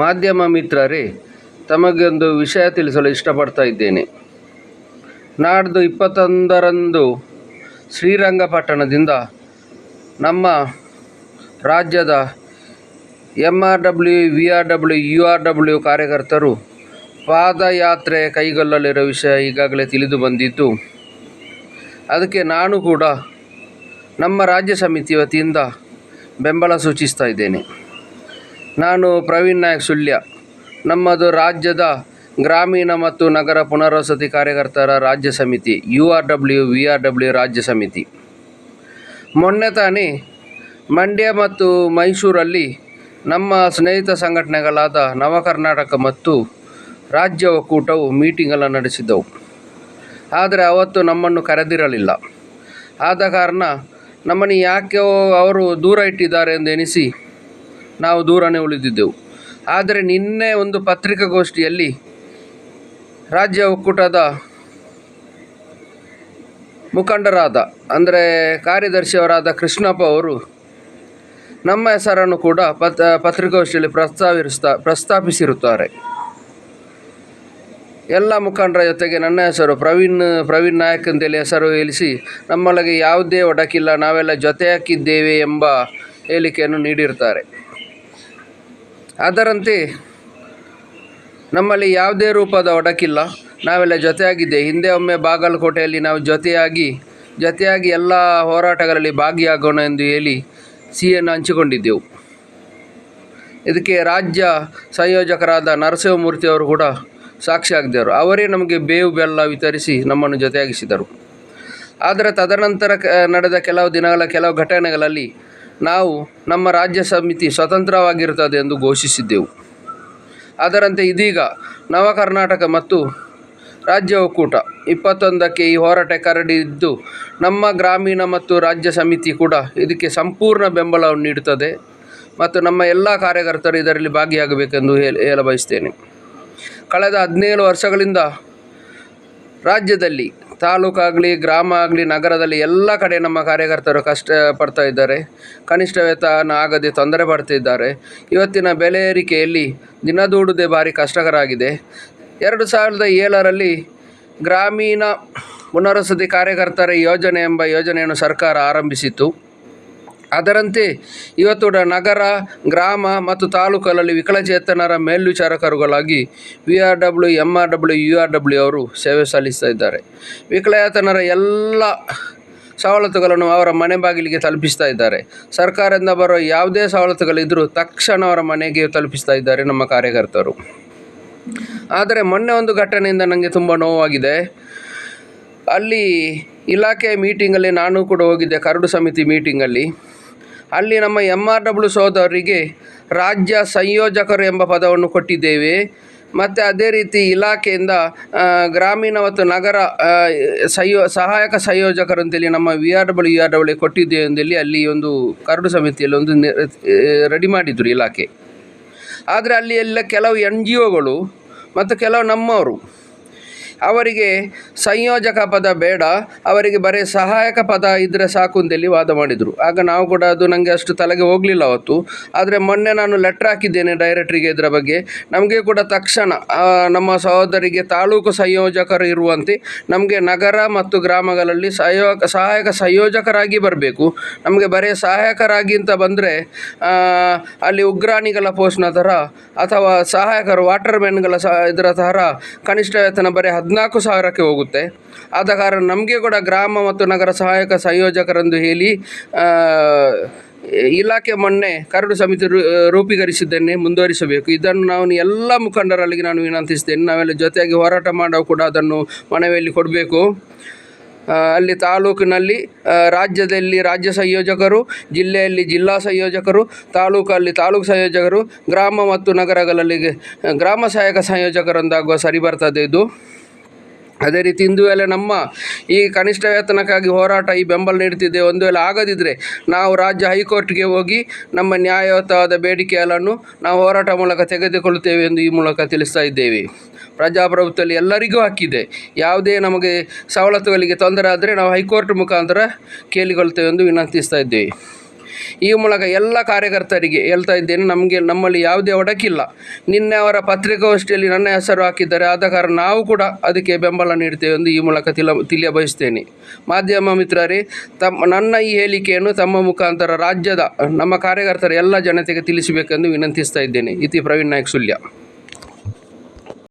ಮಾಧ್ಯಮ ಮಿತ್ರರೇ ತಮಗೆ ಒಂದು ವಿಷಯ ತಿಳಿಸಲು ಇಷ್ಟಪಡ್ತಾ ಇದ್ದೇನೆ. ನಾಡ್ದು ಇಪ್ಪತ್ತೊಂದರಂದು ಶ್ರೀರಂಗಪಟ್ಟಣದಿಂದ ನಮ್ಮ ರಾಜ್ಯದ M R W V R W U R W ಕಾರ್ಯಕರ್ತರು ಪಾದಯಾತ್ರೆ ಕೈಗೊಳ್ಳಲಿರೋ ವಿಷಯ ಈಗಾಗಲೇ ತಿಳಿದು ಬಂದಿದ್ದು, ಅದಕ್ಕೆ ನಾನು ಕೂಡ ನಮ್ಮ ರಾಜ್ಯ ಸಮಿತಿ ವತಿಯಿಂದ ಬೆಂಬಲ ಸೂಚಿಸ್ತಾ ಇದ್ದೇನೆ. ನಾನು ಪ್ರವೀಣ್ ನಾಯಕ್ ಸುಳ್ಯ. ನಮ್ಮದು ರಾಜ್ಯದ ಗ್ರಾಮೀಣ ಮತ್ತು ನಗರ ಪುನರ್ವಸತಿ ಕಾರ್ಯಕರ್ತರ ರಾಜ್ಯ ಸಮಿತಿ, U R W, V R W ರಾಜ್ಯ ಸಮಿತಿ. ಮೊನ್ನೆ ತಾನೇ ಮಂಡ್ಯ ಮತ್ತು ಮೈಸೂರಲ್ಲಿ ನಮ್ಮ ಸ್ನೇಹಿತ ಸಂಘಟನೆಗಳಾದ ನವಕರ್ನಾಟಕ ಮತ್ತು ರಾಜ್ಯ ಒಕ್ಕೂಟವು ಮೀಟಿಂಗನ್ನು ನಡೆಸಿದ್ದವು. ಆದರೆ ಅವತ್ತು ನಮ್ಮನ್ನು ಕರೆದಿರಲಿಲ್ಲ. ಆದ ಕಾರಣ ನಮ್ಮನ್ನು ಯಾಕೆ ಅವರು ದೂರ ಇಟ್ಟಿದ್ದಾರೆ ಎಂದು ಎನಿಸಿ ನಾವು ದೂರನೇ ಉಳಿದಿದ್ದೆವು. ಆದರೆ ನಿನ್ನೆ ಒಂದು ಪತ್ರಿಕಾಗೋಷ್ಠಿಯಲ್ಲಿ ರಾಜ್ಯ ಒಕ್ಕೂಟದ ಮುಖಂಡರಾದ, ಅಂದರೆ ಕಾರ್ಯದರ್ಶಿಯವರಾದ ಕೃಷ್ಣಪ್ಪ ಅವರು ನಮ್ಮ ಹೆಸರನ್ನು ಕೂಡ ಪತ್, ಪತ್ರಿಕಾಗೋಷ್ಠಿಯಲ್ಲಿ ಪ್ರಸ್ತಾವಿಸ್ತಾ ಪ್ರಸ್ತಾಪಿಸಿರುತ್ತಾರೆ. ಎಲ್ಲ ಮುಖಂಡರ ಜೊತೆಗೆ ನನ್ನ ಹೆಸರು ಪ್ರವೀಣ್ ಪ್ರವೀಣ್ ನಾಯಕ್ ಅಂತೇಳಿ ಹೆಸರು ಹೇಳಿಸಿ, ನಮ್ಮೊಳಗೆ ಯಾವುದೇ ಒಡಕಿಲ್ಲ, ನಾವೆಲ್ಲ ಜೊತೆ ಹಾಕಿದ್ದೇವೆ ಎಂಬ ಹೇಳಿಕೆಯನ್ನು ನೀಡಿರ್ತಾರೆ ಅದರಂತೆ ನಮ್ಮಲ್ಲಿ ಯಾವುದೇ ರೂಪದ ಒಡಕಿಲ್ಲ. ನಾವೆಲ್ಲ ಜೊತೆಯಾಗಿದ್ದೆ. ಹಿಂದೆ ಒಮ್ಮೆ ಬಾಗಲಕೋಟೆಯಲ್ಲಿ ನಾವು ಜೊತೆಯಾಗಿ ಜೊತೆಯಾಗಿ ಎಲ್ಲ ಹೋರಾಟಗಳಲ್ಲಿ ಭಾಗಿಯಾಗೋಣ ಎಂದು ಹೇಳಿ ಸಿಹಿಯನ್ನು ಹಂಚಿಕೊಂಡಿದ್ದೆವು. ಇದಕ್ಕೆ ರಾಜ್ಯ ಸಂಯೋಜಕರಾದ ನರಸಿಂಹಮೂರ್ತಿಯವರು ಕೂಡ ಸಾಕ್ಷಿಯಾಗಿದ್ದರು ಅವರೇ ನಮಗೆ ಬೇವು ಬೆಲ್ಲ ವಿತರಿಸಿ ನಮ್ಮನ್ನು ಜೊತೆಯಾಗಿಸಿದರು. ಆದರೆ ತದನಂತರ ನಡೆದ ಕೆಲವು ದಿನಗಳ, ಕೆಲವು ಘಟನೆಗಳಲ್ಲಿ ನಾವು ನಮ್ಮ ರಾಜ್ಯ ಸಮಿತಿ ಸ್ವತಂತ್ರವಾಗಿರುತ್ತದೆ ಎಂದು ಘೋಷಿಸಿದ್ದೆವು. ಅದರಂತೆ ಇದೀಗ ನವ ಕರ್ನಾಟಕ ಮತ್ತು ರಾಜ್ಯ ಒಕ್ಕೂಟ ಇಪ್ಪತ್ತೊಂದಕ್ಕೆ ಈ ಹೋರಾಟ ಕರಡಿದ್ದು ನಮ್ಮ ಗ್ರಾಮೀಣ ಮತ್ತು ರಾಜ್ಯ ಸಮಿತಿ ಕೂಡ ಇದಕ್ಕೆ ಸಂಪೂರ್ಣ ಬೆಂಬಲವನ್ನು ನೀಡುತ್ತದೆ ಮತ್ತು ನಮ್ಮ ಎಲ್ಲ ಕಾರ್ಯಕರ್ತರು ಇದರಲ್ಲಿ ಭಾಗಿಯಾಗಬೇಕೆಂದು ಹೇಳ ಬಯಸ್ತೇನೆ ಕಳೆದ ಹದಿನೇಳು ವರ್ಷಗಳಿಂದ ರಾಜ್ಯದಲ್ಲಿ ತಾಲೂಕಾಗಲಿ ಗ್ರಾಮ ಆಗಲಿ ನಗರದಲ್ಲಿ ಎಲ್ಲ ಕಡೆ ನಮ್ಮ ಕಾರ್ಯಕರ್ತರು ಕಷ್ಟ ಪಡ್ತಾ ಇದ್ದಾರೆ. ಕನಿಷ್ಠ ವೇತನ ಆಗದೆ ತೊಂದರೆ ಪಡ್ತಿದ್ದಾರೆ ಇವತ್ತಿನ ಬೆಲೆ ಏರಿಕೆಯಲ್ಲಿ ದಿನದೂಡುವುದೇ ಭಾರಿ ಕಷ್ಟಕರ ಆಗಿದೆ ಎರಡು ಸಾವಿರದ ಏಳರಲ್ಲಿ ಗ್ರಾಮೀಣ ಪುನರ್ವಸತಿ ಕಾರ್ಯಕರ್ತರ ಯೋಜನೆ ಎಂಬ ಯೋಜನೆಯನ್ನು ಸರ್ಕಾರ ಆರಂಭಿಸಿತು ಅದರಂತೆ ಇವತ್ತು ನಗರ, ಗ್ರಾಮ ಮತ್ತು ತಾಲೂಕಲ್ಲಿ ವಿಕಲಚೇತನರ ಮೇಲ್ವಿಚಾರಕರುಗಳಾಗಿ V R W M R W U R W ಅವರು ಸೇವೆ ಸಲ್ಲಿಸ್ತಾ ಇದ್ದಾರೆ. ವಿಕಲಚೇತನರ ಎಲ್ಲ ಸವಲತ್ತುಗಳನ್ನು ಅವರ ಮನೆ ಬಾಗಿಲಿಗೆ ತಲುಪಿಸ್ತಾ ಇದ್ದಾರೆ. ಸರ್ಕಾರದಿಂದ ಬರೋ ಯಾವುದೇ ಸವಲತ್ತುಗಳಿದ್ದರೂ ತಕ್ಷಣ ಅವರ ಮನೆಗೆ ತಲುಪಿಸ್ತಾ ಇದ್ದಾರೆ ನಮ್ಮ ಕಾರ್ಯಕರ್ತರು. ಆದರೆ ಮೊನ್ನೆ ಒಂದು ಘಟನೆಯಿಂದ ನನಗೆ ತುಂಬ ನೋವಾಗಿದೆ. ಅಲ್ಲಿ ಇಲಾಖೆ ಮೀಟಿಂಗಲ್ಲಿ ನಾನು ಕೂಡ ಹೋಗಿದ್ದೆ, ಕರಡು ಸಮಿತಿ ಮೀಟಿಂಗಲ್ಲಿ. ಅಲ್ಲಿ ನಮ್ಮ ಎಂ ಆರ್ ಡಬ್ಲ್ಯೂ ರಾಜ್ಯ ಸಂಯೋಜಕರು ಎಂಬ ಪದವನ್ನು ಕೊಟ್ಟಿದ್ದೇವೆ. ಮತ್ತು ಅದೇ ರೀತಿ ಇಲಾಖೆಯಿಂದ ಗ್ರಾಮೀಣ ಮತ್ತು ನಗರ ಸಂಯೋ, ಸಹಾಯಕ ಸಂಯೋಜಕರು ಅಂತೇಳಿ ನಮ್ಮ V R W R W ಕೊಟ್ಟಿದ್ದೇವೆ ಅಂತೇಳಿ ಅಲ್ಲಿ ಒಂದು ಕರಡು ಸಮಿತಿಯಲ್ಲಿ ಒಂದು ರೆಡಿ ಮಾಡಿದ್ರು ಇಲಾಖೆ. ಆದರೆ ಅಲ್ಲಿ ಎಲ್ಲ ಕೆಲವು ಎನ್ ಜಿ ಒಗಳು ಮತ್ತು ಕೆಲವು ನಮ್ಮವರು ಅವರಿಗೆ ಸಂಯೋಜಕ ಪದ ಬೇಡ, ಅವರಿಗೆ ಬರೀ ಸಹಾಯಕ ಪದ ಇದ್ದರೆ ಸಾಕು ಅಂತೇಳಿ ವಾದ ಮಾಡಿದರು. ಆಗ ನಾವು ಕೂಡ ಅದು ನನಗೆ ಅಷ್ಟು ತಲೆಗೆ ಹೋಗಲಿಲ್ಲ ಅವತ್ತು. ಆದರೆ ಮೊನ್ನೆ ನಾನು ಲೆಟ್ರ್ ಹಾಕಿದ್ದೇನೆ ಡೈರೆಕ್ಟ್ರಿಗೆ ಇದರ ಬಗ್ಗೆ. ನಮಗೆ ಕೂಡ ತಕ್ಷಣ ನಮ್ಮ ಸಹೋದರಿಗೆ ತಾಲೂಕು ಸಂಯೋಜಕರು ಇರುವಂತೆ ನಮಗೆ ನಗರ ಮತ್ತು ಗ್ರಾಮಗಳಲ್ಲಿ ಸಹಯೋಗ, ಸಹಾಯಕ ಸಂಯೋಜಕರಾಗಿ ಬರಬೇಕು. ನಮಗೆ ಬರೀ ಸಹಾಯಕರಾಗಿ ಅಂತ ಬಂದರೆ ಅಲ್ಲಿ ಉಗ್ರಾಣಿಗಳ ಪೋಸ್ಟ್ನ ಥರ ಅಥವಾ ಸಹಾಯಕರು ವಾಟರ್ ಮ್ಯಾನ್ಗಳ ಸಹ ಇದರ ಥರ ಕನಿಷ್ಠ ವೇತನ ಬರೀ ಹದಿನಾಲ್ಕು ಸಾವಿರಕ್ಕೆ ಹೋಗುತ್ತೆ. ಆದ ಕಾರಣ ನಮಗೆ ಕೂಡ ಗ್ರಾಮ ಮತ್ತು ನಗರ ಸಹಾಯಕ ಸಂಯೋಜಕರೆಂದು ಹೇಳಿ ಇಲಾಖೆ ಮೊನ್ನೆ ಕರಡು ಸಮಿತಿ ರೂಪೀಕರಿಸಿದ್ದನ್ನೇ ಮುಂದುವರಿಸಬೇಕು. ಇದನ್ನು ನಾನು ಎಲ್ಲ ಮುಖಂಡರಲ್ಲಿಗೆ ನಾನು ವಿನಂತಿಸ್ತೇನೆ. ನಾವೆಲ್ಲ ಜೊತೆಯಾಗಿ ಹೋರಾಟ ಮಾಡೋ ಕೂಡ ಅದನ್ನು ಮನವಿಯಲ್ಲಿ ಕೊಡಬೇಕು. ಅಲ್ಲಿ ತಾಲೂಕಿನಲ್ಲಿ ರಾಜ್ಯದಲ್ಲಿ ರಾಜ್ಯ ಸಂಯೋಜಕರು, ಜಿಲ್ಲೆಯಲ್ಲಿ ಜಿಲ್ಲಾ ಸಂಯೋಜಕರು, ತಾಲೂಕಲ್ಲಿ ತಾಲೂಕು ಸಂಯೋಜಕರು, ಗ್ರಾಮ ಮತ್ತು ನಗರಗಳಲ್ಲಿ, ಗ್ರಾಮ ಸಹಾಯಕ ಸಂಯೋಜಕರೊಂದಾಗುವ ಸರಿ ಬರ್ತದೆ ಇದು. ಅದೇ ರೀತಿ ಇಂದು ವೇಳೆ ನಮ್ಮ ಈ ಕನಿಷ್ಠ ವೇತನಕ್ಕಾಗಿ ಹೋರಾಟ ಈ ಬೆಂಬಲ ನೀಡುತ್ತಿದೆ. ಒಂದು ವೇಳೆ ಆಗದಿದ್ದರೆ ನಾವು ರಾಜ್ಯ ಹೈಕೋರ್ಟ್ಗೆ ಹೋಗಿ ನಮ್ಮ ನ್ಯಾಯಯುತವಾದ ಬೇಡಿಕೆಗಳನ್ನು ನಾವು ಹೋರಾಟ ಮೂಲಕ ತೆಗೆದುಕೊಳ್ಳುತ್ತೇವೆ ಎಂದು ಈ ಮೂಲಕ ತಿಳಿಸ್ತಾ ಇದ್ದೇವೆ. ಪ್ರಜಾಪ್ರಭುತ್ವದಲ್ಲಿ ಎಲ್ಲರಿಗೂ ಹಕ್ಕಿದೆ. ಯಾವುದೇ ನಮಗೆ ಸವಲತ್ತುಗಳಿಗೆ ತೊಂದರೆ ಆದರೆ ನಾವು ಹೈಕೋರ್ಟ್ ಮುಖಾಂತರ ಕೇಳಿಕೊಳ್ತೇವೆ ಎಂದು ವಿನಂತಿಸ್ತಾ ಇದ್ದೇವೆ. ಈ ಮೂಲಕ ಎಲ್ಲ ಕಾರ್ಯಕರ್ತರಿಗೆ ಹೇಳ್ತಾ ಇದ್ದೇನೆ, ನಮಗೆ ನಮ್ಮಲ್ಲಿ ಯಾವುದೇ ಒಡಕಿಲ್ಲ. ನಿನ್ನೆ ಅವರ ಪತ್ರಿಕಾಗೋಷ್ಠಿಯಲ್ಲಿ ನನ್ನ ಹೆಸರು ಹಾಕಿದ್ದಾರೆ, ಆದ ಕಾರಣ ನಾವು ಕೂಡ ಅದಕ್ಕೆ ಬೆಂಬಲ ನೀಡ್ತೇವೆ ಎಂದು ಈ ಮೂಲಕ ತಿಳ ತಿಳಿಯ ಬಯಸ್ತೇನೆ ಮಾಧ್ಯಮ ಮಿತ್ರರೇ ತಮ್ಮ ನನ್ನ ಈ ಹೇಳಿಕೆಯನ್ನು ತಮ್ಮ ಮುಖಾಂತರ ರಾಜ್ಯದ ನಮ್ಮ ಕಾರ್ಯಕರ್ತರ ಎಲ್ಲ ಜನತೆಗೆ ತಿಳಿಸಬೇಕೆಂದು ವಿನಂತಿಸ್ತಾ ಇದ್ದೇನೆ. ಇತಿ ಪ್ರವೀಣ್ ನಾಯಕ್ ಸುಳ್ಯ.